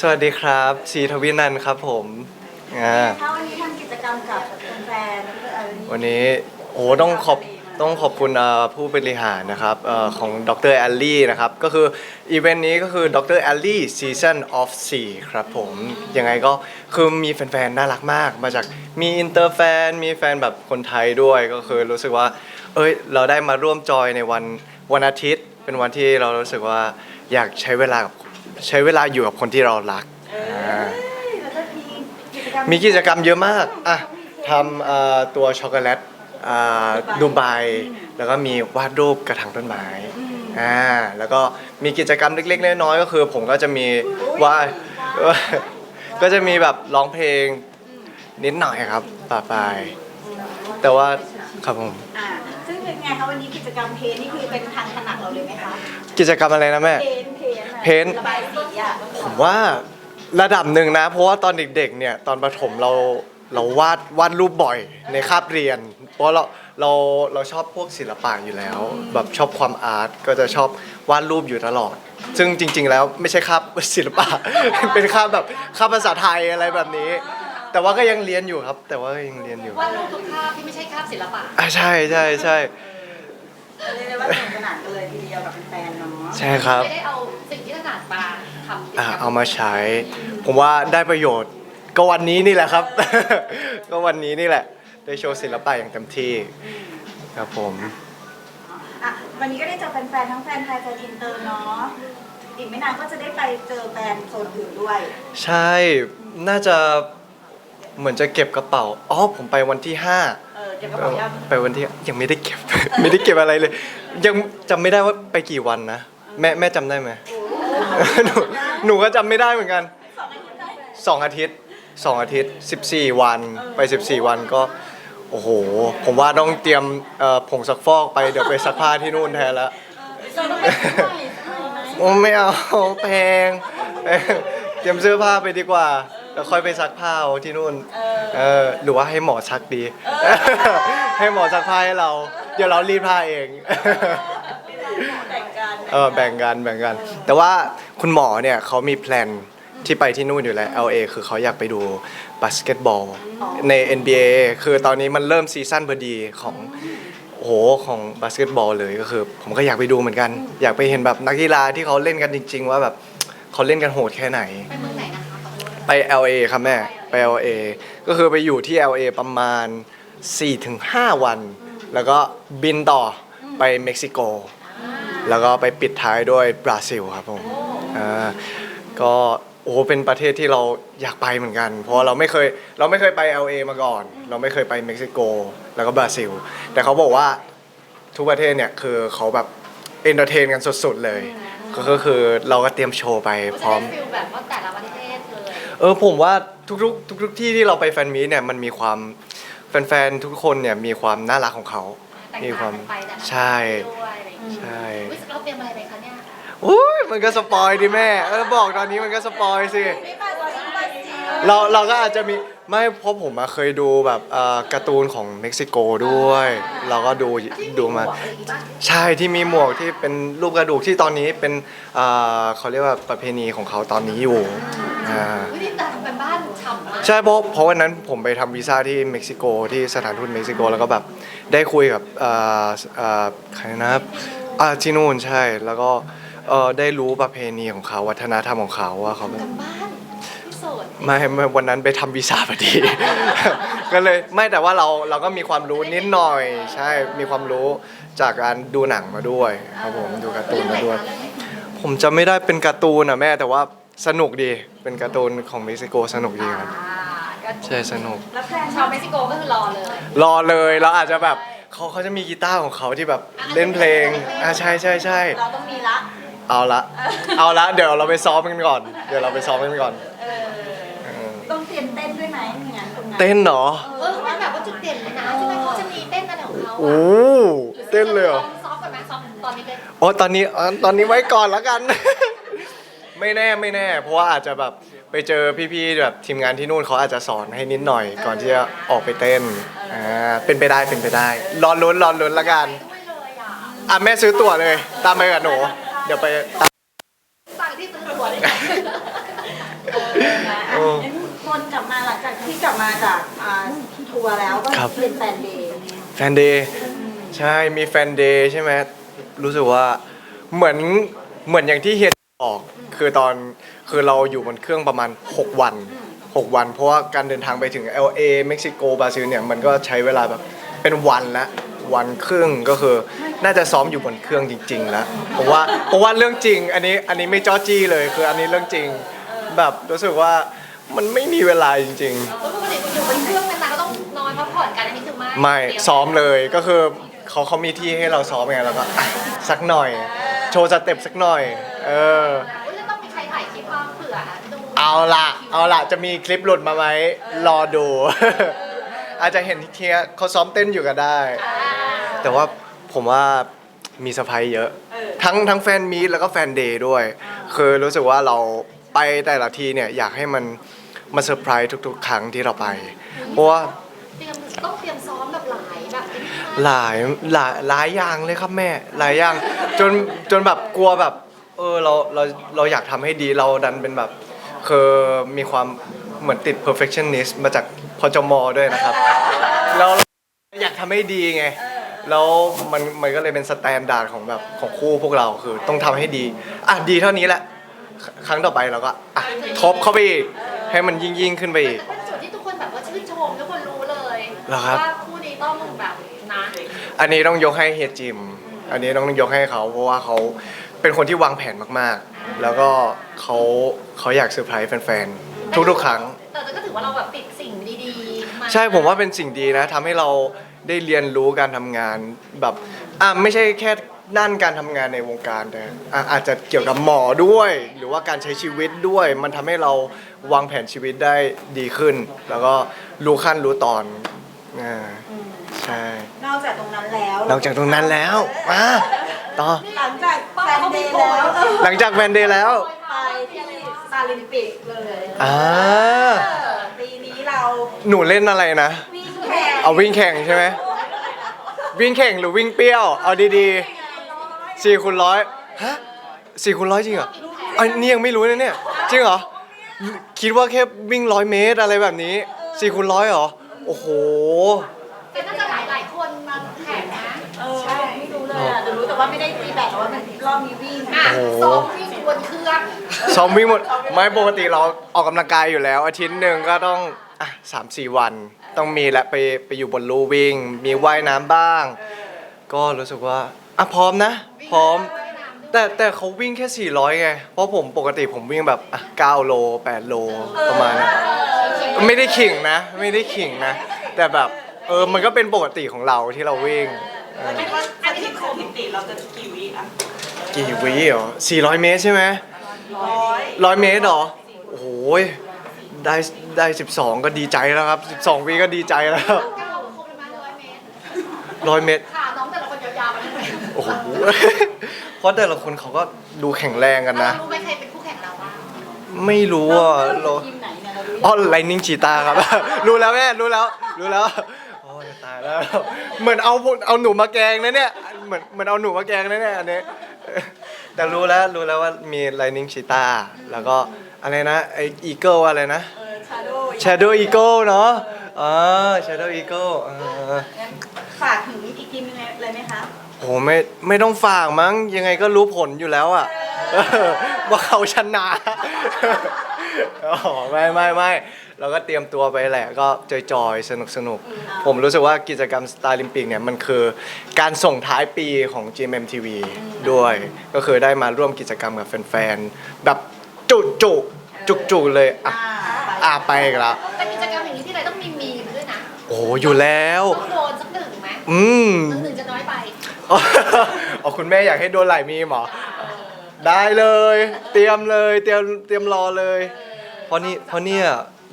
สวัสดีครับซีทวินันท์ครับผมอ่า ถ้าวันนี้ทำกิจกรรมกับแฟนๆเอ่อวันนี้โอ้โหต้องขอบต้องขอบคุณเอ่อผู้บริหารนะครับเอ่อของดรแอลลี่นะครับ ก็คืออีเวนต์นี้ก็คือดรแอลลี่ซีซั n นออฟ4ครับผม ยังไงก็คือมีแฟนๆ น่ารักมาก มาจากมีอินเตอร์แฟน มีแฟนแบบคนไทยด้วยก็คือรู้สึกว่า เอ้ย เราได้มาร่วมจอยในวันวันอาทิตย์ เป็นวันที่เรารู้สึกว่าอยากใช้เวลากับ ใช้เวลาอยู่กับคนที่เรารักอ่าแล้วก็มีกิจกรรมมีกิจกรรมเยอะมาก อะทำเอ่อตัวช็อกโกแลตอ่าดูไบแล้วก็มีวาดรูปกระถางต้นไม้ อ่า แล้วก็มีกิจกรรมเล็กๆน้อยๆก็คือ ผมก็จะมีว่า ก็จะมีแบบร้องเพลงนิดหน่อยครับป่าปลาย แต่ว่าครับผม อ่าซึ่งเป็นไงคะวันนี้กิจกรรมเพลนี่คือเป็นทางถนัดเราเลยไหมคะกิจกรรมอะไรนะแม่ เพนเพนอะ เพนระบายสีอะผมว่าระดับหนึ่งนะ เพราะว่าตอนเด็กๆเนี่ยตอนประถมเราเราวาดวาดรูปบ่อยในคาบเรียน เพราะเราเราเราชอบพวกศิลปะอยู่แล้ว แบบชอบความอาร์ตก็จะชอบวาดรูปอยู่ตลอด ซึ่งจริง ๆ แล้วไม่ใช่คาบศิลปะ เป็นคาบแบบคาบภาษาไทยอะไรแบบนี้ แต่ว่าก็ยังเรียนอยู่ครับ แต่ว่าก็ยังเรียนอยู่วาดรูปทุกภาพที่ไม่ใช่คาบศิลปะ อะใช่ใช่ใช่ เรียกได้ว่าสนุกสนานกันเลยทีเดียวกับแฟนๆเนาะใช่ครับ ไม่ได้เอาสิ่งที่ถนัดมาทำกิจกรอะรมเอามาใช้ ผมว่าได้ประโยชน์ ก็วันนี้นี่แหละครับ ก็วันนี้นี่แหละ ได้โชว์ศิลปะอย่างเต็มที่ครับผม อะวันนี้ก็ได้เจอแฟนๆทั้งแฟนไทยแฟนอินเตอร์เนาะอีกไม่นานก็จะได้ไปเจอแฟนโซนอื่นด้วยใช่ น่าจะเหมือนจะเก็บกระเป๋า อ๋อ ผมไปวันที่ 5 เออเก็บกระเป๋ายังไปวันที่ยังไม่ได้เก็บ ไม่ได้เก็บอะไรเลย ยังจำไม่ได้ว่าไปกี่วันนะแม่แม่จำได้ไหม หนูหนูก็จำไม่ได้เหมือนกันสองอาทิตย์ได้สองอาทิตย์สองอาทิตย์14วันไป14วันก็ โอ้โห ผมว่าต้องเตรียมเอ่อผงซักฟอกไปเดี๋ยวไปซักผ้าที่นู่นแทนแล้วเราต้องไปซื้อใหม่ซื้อใหม่ไหม โอ้ไม่เอาแพงแพงเตรียมเสื้อผ้าไปดีกว่า แล้วค่อยไปซักผ้าเอาที่นู่นเออหรือว่าให้หมอซักดี ให้หมอซักผ้าให้เรา เดี๋ยวเรารีดผ้าเองแบ่งกันเออแบ่งกันแบ่งกัน แต่ว่าคุณหมอเนี่ยเขามีแพลนที่ไปที่นู่นอยู่แล้ว LA คือเขาอยากไปดูบาสเกตบอลใน NBA คือตอนนี้มันเริ่มซีซั่นพอดีของโอ้โหของบาสเกตบอลเลยก็คือ ผมก็อยากไปดูเหมือนกัน อยากไปเห็นแบบนักกีฬาที่เขาเล่นกันจริง ๆ ว่าแบบเขาเล่นกันโหดแค่ไหน ไปเมือง ไป LA ครับแม่ ไป LA ก็คือไปอยู่ที่ LA ประมาณ 4-5 วัน แล้วก็บินต่อไปเม็กซิโก แล้วก็ไปปิดท้ายด้วยบราซิลครับผมอ่าก็โอ้เป็นประเทศที่เราอยากไปเหมือนกัน เพราะเราไม่เคยเราไม่เคยไป LA มาก่อน เราไม่เคยไปเม็กซิโก แล้วก็บราซิล แต่เขาบอกว่าทุกประเทศเนี่ยคือเขาแบบเอนเตอร์เทนกันสุดๆเลย ก็คือเราก็เตรียมโชว์ไปพร้อได้มฟิลแบบว่าแต่ละประเทศ เลยเออผมว่าทุกๆทุกๆที่ที่เราไปแฟนมีตเนี่ยมันมีความแฟนๆทุกคนเนี่ยมีความน่ารักของเขา แต่งมีความงานกันไปแต่ละใช่ ด้วยอะไรอย่างเงี้ยใช่อุ๊ยเราเตรียมอะไรไปคะเนี่ยอุ้ยมันก็สปอยดิแม่เออบอกตอนนี้มันก็สปอยสิไม่ไปบราซิลบราซิลเราเราก็อาจจะมีไม่เพราะผมอะเคยดูแบบเอ่อการ์ตูนของเม็กซิโกด้วย เราก็ดูดูมาอะไรอย่างงี้ปะใช่ที่มีหมวกที่เป็นรูปกระดูกที่ตอนนี้เป็นเอ่อเขาเรียกว่าประเพณีของเขาตอนนี้อยู่ อ่า วิธีแต่ทำเป็นบ้านฉ่ำมากใช่เพราะเพราะวันนั้นผมไปทำวีซ่าที่เม็กซิโกที่สถานทูตเม็กซิโกแล้วก็แบบได้คุยกับเอ่อเอ่อใครนะครับอ่าที่นู่นใช่แล้วก็เอ่อได้รู้ประเพณีของเขาวัฒนธรรมของเขาว่าเขาแบบทำบ้านที่โสดไม่ไม่วันนั้นไปทำวีซ่าพอดี ก็เลยไม่แต่ว่าเราเราก็มีความรู้นิดหน่อย ใช่มีความรู้จากการดูหนังมาด้วยครับผมดูการ์ตูนมาด้วยผมจะไม่ได้เป็นการ์ตูนอะแม่แต่ว่าสนุกดี เป็นการ์ตูนของเม็กซิโกสนุกดีครับอ่าก็ใช่สนุก แล้วแฟนชาวเม็กซิโกก็คือรอเลย รอเลยเราอาจจะแบบเขาเขาจะมีกีตาร์ของเขาที่แบบเล่นเพลงอ่าใช่ใช่ใช่เราต้องมีละ เอาละ เอาละเดี๋ยวเราไปซ้อมกันก่อน เดี๋ยวเราไปซ้อมกันก่อนเออ เออต้องเตรียมเต้นด้วยไหมมีงานตรงนั้นเต้นเหรอเออมันแบบว่าจุดเด่นเลยนะใช่ไหมเขาจะมีเต้นอะไรของเขาโอ้เต้นเลยเหรอซ้อมกันไหมซ้อมตอนนี้เลย โอ้ตอนนี้อ๋อตอนนี้ไว้ก่อนแล้วกัน ไม่แน่ไม่แน่ เพราะว่าอาจจะแบบไปเจอพี่ๆแบบทีมงานที่นู่นเขาอาจจะสอนให้นิดหน่อย ก่อนที่จะออกไปเต้นอ่าเป็นไปได้เป็นไปได้รอลุ้นรอลุ้นละกันด้วยเลยอะอะแม่ซื้อตั๋วเลย ตามไปกับหนูเดี๋ยวไปตาม สั่งที่ซื้อตั๋วเลยเอองั้นคนกลับมาหลังจากที่กลับมาจากอ่าทัวร์แล้วก็ครับ เป็นแฟนเดย์แฟนเดย์ใช่มีแฟนเดย์ใช่ไหมรู้สึกว่าเหมือนเหมือนอย่างที่เฮีย บอกคือตอนคือเราอยู่บนเครื่องประมาณ 6 วัน 6 วัน เพราะว่าการเดินทางไปถึง LA เม็กซิโกบราซิลเนี่ยมันก็ใช้เวลาแบบเป็นวันละวันครึ่งก็คือน่าจะซ้อมอยู่บนเครื่องจริงๆแล้วเพราะว่าเพราะว่าเรื่องจริง อันนี้อันนี้ไม่จ้อจี้เลย คืออันนี้เรื่องจริงแบบรู้สึกว่ามันไม่มีเวลาจริงๆแล้วปกติคุณอยู่บนเครื่องนานๆก็ต้องนอนพักผ่อนกันอันนี้คือไม่ไม่เตรียซ้อมเลยก็คือเขาเขามีที่ให้เราซ้อมไงแล้วก็อะสักหน่อยโชว์สเต็ปสักหน่อย เออ อุ๊ยแล้วต้องมีใครถ่ายคลิปมาเผื่อดูเอาละเอาละจะมีคลิปหลุดมาไหมรอดู อาจจะเห็นเทียเขาซ้อมเต้นอยู่ก็ได้ อ่าแต่ว่าผมว่ามีเซอร์ไพรส์เยอะ ทั้งทั้งแฟนมีตแล้วก็แฟนเดย์ด้วย คือรู้สึกว่าเราไปแต่ละทีเนี่ย อยากให้มันมาเซอร์ไพรส์ทุก ๆ ครั้งที่เราไป เพราะว่าเตรียมต้องเตรียมซ้อมแบบหลายแบบหลายหลายหลายอย่างเลยครับแม่ หลายอย่าง จนจนแบบกลัวแบบ เออเราเราเราอยากทำให้ดีเราดันเป็นแบบคือมีความเหมือนติด perfectionist มาจากพจมด้วยนะครับแล้วเราอยากทำให้ดีไง แล้วมันมันก็เลยเป็นสแตนดาร์ดของแบบของคู่พวกเราคือต้องทำให้ดี อะดีเท่านี้แหละคครั้งต่อไปเราก็อะทบเข้าไปอีกให้มันยิ่งยิ่งขึ้นไปอีกแต่เป็นจุดที่ทุกคนแบบว่าชื่นชมทุกคนรู้เลยเหรอครับ ว่าคู่นี้ต้องแบบนะอันนี้ต้องยกให้เฮียจิม อันนี้ต้องยกให้เขาเพราะว่าเขาเป็นคนที่วางแผนมากๆ แล้วก็เขาเขาอยากเซอร์ไพรส์แฟนๆทุกๆครั้ง แต่ก็ถือว่าเราแบบติดสิ่งดีๆมาใช่ผมว่าเป็นสิ่งดีนะทำให้เราได้เรียนรู้การทำงานแบบอะไม่ใช่แค่ด้านการทำงานในวงการแต่อะอาจจะเกี่ยวกับหมอด้วย หรือว่าการใช้ชีวิตด้วย มันทำให้เราวางแผนชีวิตได้ดีขึ้น แล้วก็รู้ขั้นรู้ตอนอ่า ใช่ นอกจากตรงนั้นแล้วนอกจากตรงนั้นแล้วมาต่อ หลังจากแฟนเดย์แล้วเออหลังจากแวนเดย์แล้ว ไปที่ซาลิมปิกเลยอ่า เออปีนี้เราหนูเล่นอะไรนะ วิ่งแข่งเอาวิ่งแข่งใช่ไหม วิ่งแข่งหรือวิ่งเปรี้ยว เอาดีๆสี่คูณร้อยฮะสี่คูณร้อยจริงเหรออันนี้ยังไม่รู้นะเนี่ย จริงเหรอ คิดว่าแค่วิ่งร้อยเมตรอะไรแบบนี้สี่คูณร้อยเหรอ โอ้โห แต่น่าจะหลายหลายๆคนมาแข่งนะ เออไม่รู้ เลยอะแต่รู้แต่ว่าไม่ได้ตีแบตแต่ว่ามันรอบนี้วิ่งอะโอ้โห ซ้อมวิ่งบนเครื่องซ้อมวิ่งหมดไม่ปกติเราออกกำลังกายอยู่แล้ว อาทิตย์หนึ่งก็ต้องอะสามสี่วัน ต้องมีและไปไปอยู่บนลู่วิ่ง มีว่ายน้ำบ้าง ก็รู้สึกว่าอะพร้อมนะ พร้อม แต่แต่เขาวิ่งแค่ 400 ไง เพราะผมปกติผมวิ่งแบบอะ9โล 8 โลประมาณนั้นไม่ได้ขิงนะ ไม่ได้ขิงนะ แต่แบบเออมันก็เป็นปกติของเราที่เราวิ่งเออ คิดว่า อันนี้สถิติเราจะกี่วิอะกี่วิเหรอ400 เมตรใช่ไหมร้อยร้อยเมตรเหรอ โอ้โหยได้ได้ 12 ก็ดีใจแล้วครับ 12 วิก็ดีใจแล้ว เก้าครบประมาณร้อยเมตรร้อยเมตร ขาน้องแต่ละคนยาวๆเลยโอ้โห เพราะแต่ละคนเขาก็ดูแข็งแรงกันนะเรารู้ไหมใครเป็นคู่แข่งเราบ้างไม่รู้อะเราทีมไหนเนี่ยเรารู้อ๋อไลนิ่งชีตาครับ รู้แล้วแม่ รู้แล้ว รู้แล้วโอ้ย ตายแล้ว เหมือนเอาพวกเอาหนูมาแกงนะเนี่ย เหมือนเหมือนเอาหนูมาแกงนะเนี่ยอันนี้ แต่รู้แล้วรู้แล้วว่ามีไลนิ่งชีตาแล้วก็อะไรนะไออีเกิลอะไรนะ เออชาโด Shadow Eagle เนาะอ่า Shadow Eagle อ่าฝากถึงอีกทีมนึงเลยไหมคะโหไม่ไม่ต้องฝากมั้งยังไงก็รู้ผลอยู่แล้วอะเออว่าเขาชนะ อ๋อไม่ไม่ไม่เราก็เตรียมตัวไปแหละก็จอยๆสนุกสนุกผมรู้สึกว่ากิจกรรม Star Olympic เนี่ยมันคือการส่งท้ายปีของ GMMTV ด้วย ก็คือได้มาร่วมกิจกรรมกับแฟนๆ แบบจุจุจุกจุเลยอะอะไปอีกแล้วแต่กิจกรรมอย่างนี้ที่ไรต้องมีมีมด้วยนะโอ้อยู่แล้ว ต้องโดนสักหนึ่งไหมอืมหนึ่งหนึ่งจะน้อยไปอ๋อคุณแม่อยากให้โดนไหลมีมเหรอได้เลย เตรียมเลย เตรียมเตรียมรอเลย เพราะนี่เพราะเนี่ย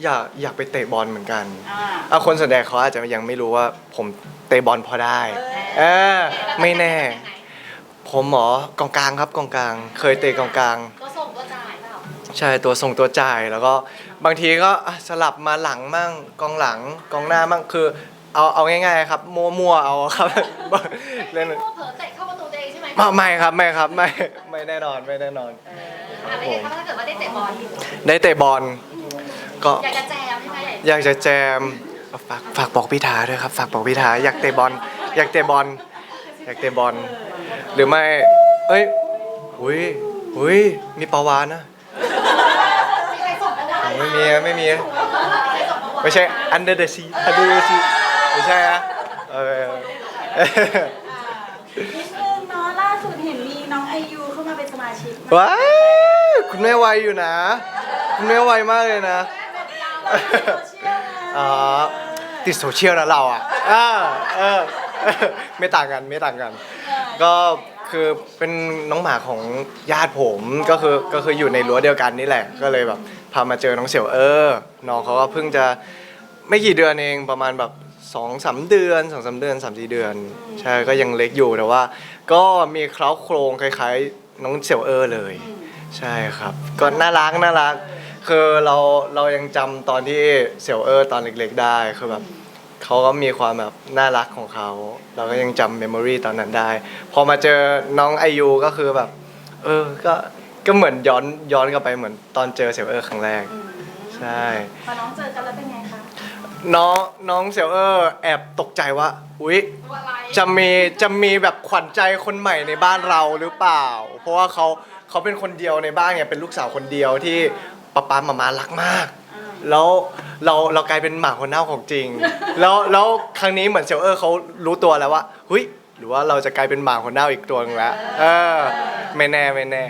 อยากอยากไปเตะบอลเหมือนกันอ่า อะคนส่วนใหญ่เขาอาจจะยังไม่รู้ว่าผมเตะบอลพอได้เออไม่แน่ ผมหมอกองกลางครับกองกลาง เคยเตะกองกลาง ก็ส่งก็จ่ายเปล่าใช่ตัวส่งตัวจ่ายแล้วก็บางทีก็อะสลับมาหลังมั่งกองหลังกองหน้ามั่งคือเอาเอาง่ายๆครับมั่วๆเอาครับ เล่นไม่พวกเผลอเตะเข้าประตูตัวเองใช่ไหมไม่ไม่ครับไม่ครับไม่ไม่แน่นอนไม่แน่นอน อะไรอย่างเงี้ยถ้าเกิดว่าได้เตะบอลได้เตะบอลก็อยากจะแจมใช่ไหมอยากจะแจมฝากฝากบอกพิธาด้วยครับ ฝากบอกพิธาอยากเตะบอลอยากเตะบอลอยากเตะบอล หรือไม่ เอ้ยหุยหุยมีปลาวานนะมีใครส่งมาได้ไม่มีอะไม่มีอะใครส่งมาว่าไม่ใช่ under the sea under the sea ไม่ใช่อะเออนิดนึงเนาะล่าสุดเห็นมีน้องไอยูเข้า มาเป็นสมาชิกนะว้ายคุณแม่ไวอยู่นะ คุณแม่ไวมากเลยนะโซเชียลนะอ๋อ ติดโซเชียลนะเราอะอ่าเออเออ ไม่ต่างกันไม่ต่างกัน ก็คือเป็นน้องหมาของญาติผมก็คือก็คืออยู่ในรั้วเดียวกันนี่แหละ ก็เลยแบบพามาเจอน้องเสี่ยวเออ น้องเขาก็เพิ่งจะไม่กี่เดือนเองประมาณแบบสองสามเดือนสองสามเดือนสามสี่เดือน ใช่ก็ยังเล็กอยู่แต่ว่า ก็มีเคล้าโครงคล้ายๆ น้องเสี่ยวเออเลย ใช่ครับ ก็น่ารักน่ารัก คือเราเรายังจำตอนที่เสี่ยวเออตอนเล็กๆ ได้คือแบบเขาก็มีความแบบน่ารักของเขา เราก็ยังจำเมมโมรีตอนนั้นได้ พอมาเจอน้องไอยูก็คือแบบ เออก็ก็เหมือนย้อนย้อนกลับไปเหมือนตอนเจอเสี่ยวเออครั้งแรก อืมใช่ พอน้องเจอกันแล้วเป็นไงคะ น้องน้องเสี่ยวเออแอบตกใจว่าอุ๊ยตัวอะไรจะมีจะมีแบบขวัญใจคนใหม่ในบ้านเราหรือเปล่า เพราะว่าเขาเขาเป็นคนเดียวในบ้านไงเป็นลูกสาวคนเดียวที่ป๊าป๊ามามารักมาก แล้วเราเรากลายเป็นหมาคนเน่าของจริง แล้วแล้วครั้งนี้เหมือนเซลเออร์เขารู้ตัวแล้วว่าเฮ้ยหรือว่าเราจะกลายเป็นหมาคนเน่าอีกตัวหนึงแล้วเออไม่แน่ไม่แน่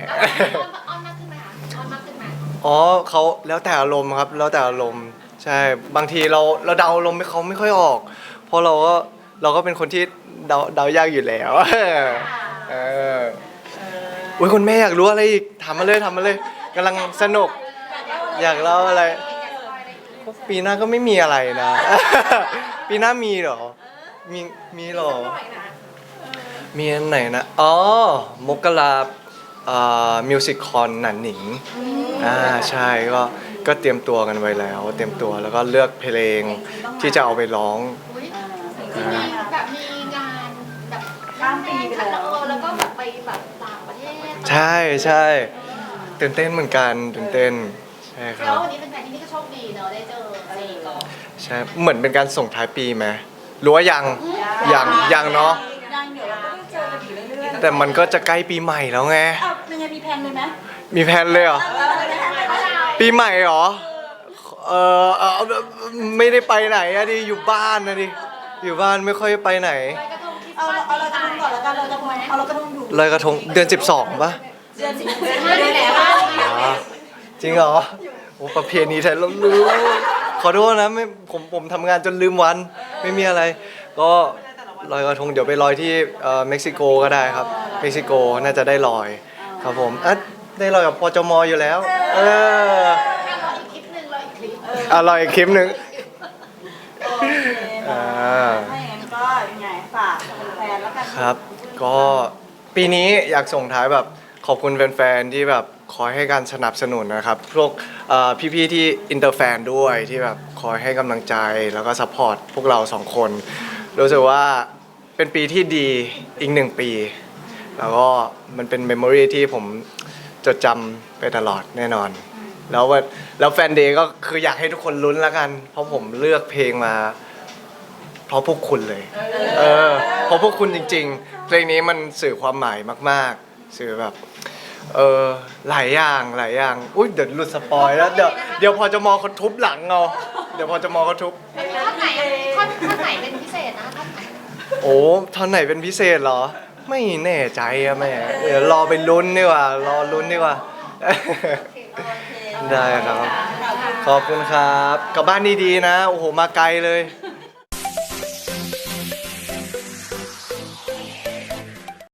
ออนมากขึ้นไหมคะออนมากขึ้นไหมอ๋อเขาแล้วแต่อารมณ์ครับ แล้วแต่อารมณ์ ใช่บางทีเราเราเดาอารมณ์ไม่เขาไม่ค่อยออก เพราะเราก็เราก็เป็นคนที่เดาเดายากอยู่แล้วเอออุ้ยคุณแม่อยากรู้อะไรอีกถามมาเลยถามมาเลยกำลังสนุก อยากเล่าอะไร ปีหน้าก็ไม่มีอะไรนะ ปีหน้ามีเหรอ มีมีเหรอ มีอันไหนนะ อ๋อ มกราอ่ามิวสิคคอนหนันหนิง อ่า ใช่ก็ ก็เตรียมตัวกันไว้แล้ว เตรียมตัวแล้วก็เลือกเพลงที่จะเอาไปร้อง อุ้ยเออสิ่งที่มีดีอะแบบมีงานแบบข้ามปีไปแล้ว เออแล้วก็แบบไปแบบต่างประเทศใช่ใช่ตื่นเต้นเหมือนกันตื่นเต้นใช่คแล้รัวบวันนี้เป็นแฟนที่นี่ก็โชคดีเนอะได้เจอสี่กองใช่เหมือนเป็นการส่งท้ายปีไหมหรือว่ายังยังยังเนาะยังเดี๋ยวเราก็ได้เจอกันอีกเรื่อยๆแต่มันก็จะใกล้ปีใหม่แล้วไง อ้าวยังไงมีแพลนเลยไหมมีแพลนเลยเหรอ เอ ปีใหม่เหรอ เออเออไม่ได้ไปไหนอะดิอยู่บ้านนะดิ อยู่บ้านไม่ค่อยไปไหนลอยกระทงคริสต์เอามาสเอาเรากระทงก่อนแล้วกันเรากระทงเอาเรากระทงอยู่ลอยกระทงเดือน 12ป่ะเดือนสิบเดือนห้านี่แหละว่าอ๋อจริงเหรอโอ้ประเพณีไทยเราลืมขอโทษนะไม่ผมผมทำงานจนลืมวัน ไม่มีอะไร ก็ลอยกระทงเดี๋ยวไปลอยที่เอ่อเม็กซิโกก็ได้ครับ เม็กซิโกน่าจะได้ลอยครับผมอะ ได้ลอยกับพจมอยู่แล้ว เออรออีกคลิปหนึ่งรออีกคลิปอะลอยอีกคลิปหนึ่ง โอเคอ่า ถ้าอย่างนั้นก็ยังไงฝากแฟนๆแล้วกันครับ ก็ปีนี้อยากส่งท้ายแบบขอบคุณแฟนๆ ที่แบบคอยให้การสนับสนุนนะครับ พวกเอ่อพี่ๆ ที่อินเตอร์แฟนด้วยที่แบบคอยให้กำลังใจแล้วก็ซัพพอร์ตพวกเราสองคน รู้สึกว่าเป็นปีที่ดีอีกหนึ่งปี แล้วก็มันเป็นเมมโมรีที่ผม จดจำไปตลอดแน่นอน แล้ววันแล้วแฟนเดย์ก็คืออยากให้ทุกคนลุ้นแล้วกัน เพราะผมเลือกเพลงมา เพราะพวกคุณเลย เออเพราะพวกคุณจริง ๆ เพลงนี้มันสื่อความหมายมาก ๆ สื่อแบบ เออหลายอย่างหลายอย่าง อุ้ยเดี๋ยวหลุดสปอยแล้วเดี๋ยวเดี๋ยวพอจะมอเขาทุบหลังเอาเดี๋ยวพอจะมอเขาทุบ ท่อนไหนท่อนท่อนไหนเป็นพิเศษนะท่อนไหน โอ้ท่อนไหนเป็นพิเศษเหรอ ไม่แน่ใจอะแม่เดี๋ยวรอไปลุ้นดีกว่ารอลุ้นดีกว่า ได้ครับ ขอบคุณครับ กลับบ้านดีๆนะ โอ้โห มาไกลเลยเ